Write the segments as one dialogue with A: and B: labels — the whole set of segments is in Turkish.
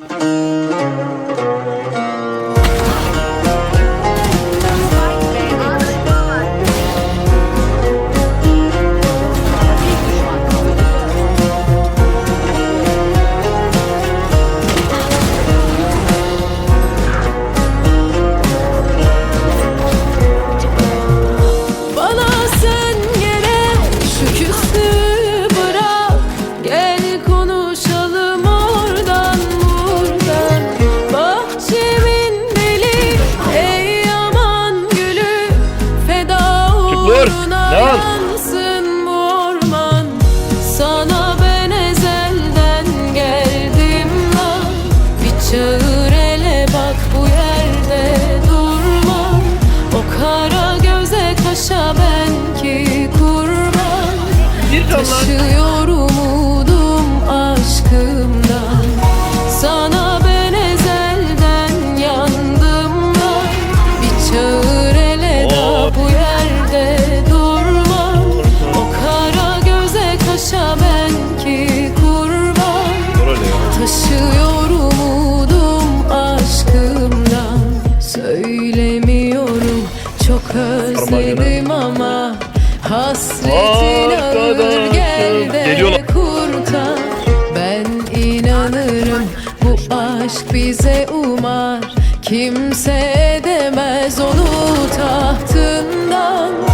A: Thank you.
B: Taşıyor umudum aşkımdan. Sana ben ezelden yandım da. Bir çağır ele da
A: Oo.
B: bu yerde durma O kara göze kaşa ben ki kurban. Taşıyor umudum aşkımdan. Söylemiyorum çok özledim ama Hasretin ağır aşk bize umar Kimse edemez onu tahtından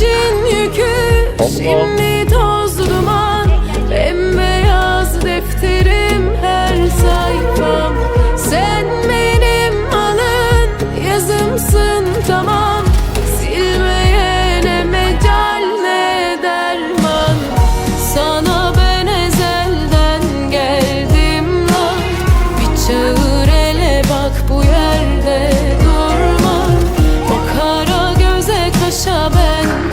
B: Geçmişin yükü şimdi toz duman Bembeyaz defterim her sayfam. Sen benim alın yazımsın tamam. Silmeye ne mecal ne derman. Sana ben ezelden geldim lan. Bir çağır ele bak bu yerde durma. O kara göze kaşa ben